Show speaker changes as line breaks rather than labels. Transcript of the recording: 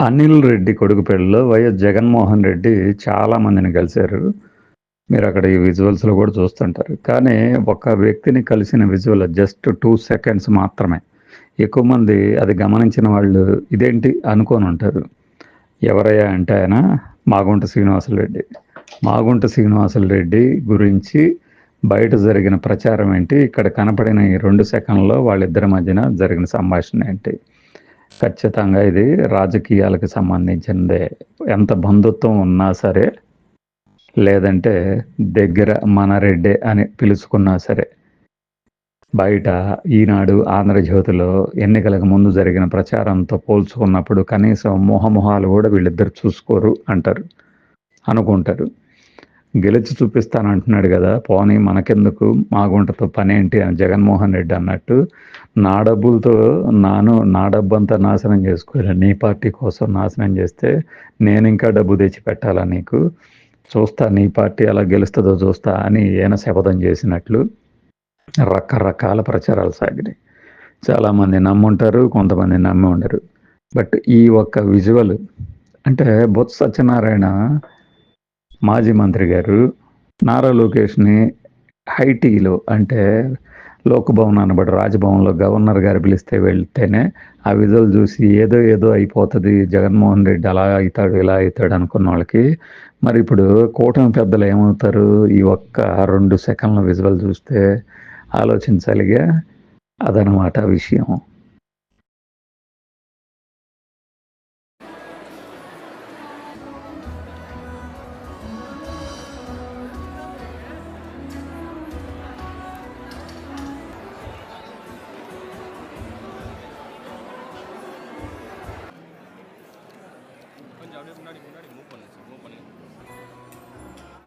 అనిల్ రెడ్డి కొడుకు పెళ్ళిలో వైఎస్ జగన్మోహన్ రెడ్డి చాలా మందిని కలిశారు. మీరు అక్కడ ఈ విజువల్స్లో కూడా చూస్తుంటారు. కానీ ఒక వ్యక్తిని కలిసిన విజువల్ జస్ట్ టూ సెకండ్స్ మాత్రమే. ఎక్కువ మంది అది గమనించిన వాళ్ళు ఇదేంటి అనుకొని ఉంటారు. ఎవరయ్యా అంటే ఆయన మాగుంట శ్రీనివాసులు రెడ్డి. మాగుంట శ్రీనివాసులు రెడ్డి గురించి బయట జరిగిన ప్రచారం ఏంటి? ఇక్కడ కనపడిన ఈ రెండు సెకండ్లో వాళ్ళిద్దరి మధ్యన జరిగిన సంభాషణ ఏంటి? ఖచ్చితంగా ఇది రాజకీయాలకు సంబంధించిందే. ఎంత బంధుత్వం ఉన్నా సరే లేదంటే దగ్గర మన రెడ్డే అని పిలుచుకున్నా సరే బయట ఈనాడు ఆంధ్రజ్యోతిలో ఎన్నికలకు ముందు జరిగిన ప్రచారంతో పోల్చుకున్నప్పుడు కనీసం మొహమొహాలు కూడా వీళ్ళిద్దరు చూసుకోరు అంటారు అనుకుంటారు. గెలిచి చూపిస్తాను అంటున్నాడు కదా. పోనీ మనకెందుకు? మా గుంటతో పనేంటి? అని జగన్మోహన్ రెడ్డి అన్నట్టు నా డబ్బులతో నాను నా డబ్బు అంతా నాశనం చేసుకోవాలి. నీ పార్టీ కోసం నాశనం చేస్తే నేను ఇంకా డబ్బు తెచ్చి పెట్టాలా నీకు? చూస్తా నీ పార్టీ అలా గెలుస్తుందో చూస్తా అని ఈయన శపథం చేసినట్లు రకరకాల ప్రచారాలు సాగినాయి. చాలామంది నమ్ముంటారు కొంతమంది నమ్మి ఉండరు. బట్ ఈ ఒక్క విజువల్ అంటే బొత్స సత్యనారాయణ మాజీ మంత్రి గారు నారా లోకేష్ని హైటీలో అంటే లోకభవన్ అనబడి రాజభవన్లో గవర్నర్ గారు పిలిస్తే వెళ్తేనే ఆ విధులు చూసి ఏదో ఏదో అయిపోతుంది జగన్మోహన్ రెడ్డి అలా అవుతాడు ఇలా అవుతాడు అనుకున్న వాళ్ళకి. మరి ఇప్పుడు కూటమి పెద్దలు ఏమవుతారు? ఈ ఒక్క రెండు సెకండ్ల విజువల్ చూస్తే ఆలోచించాలిగా? అదనమాట విషయం.
じゃあ、あれも何も何も動かないですよ、動かない。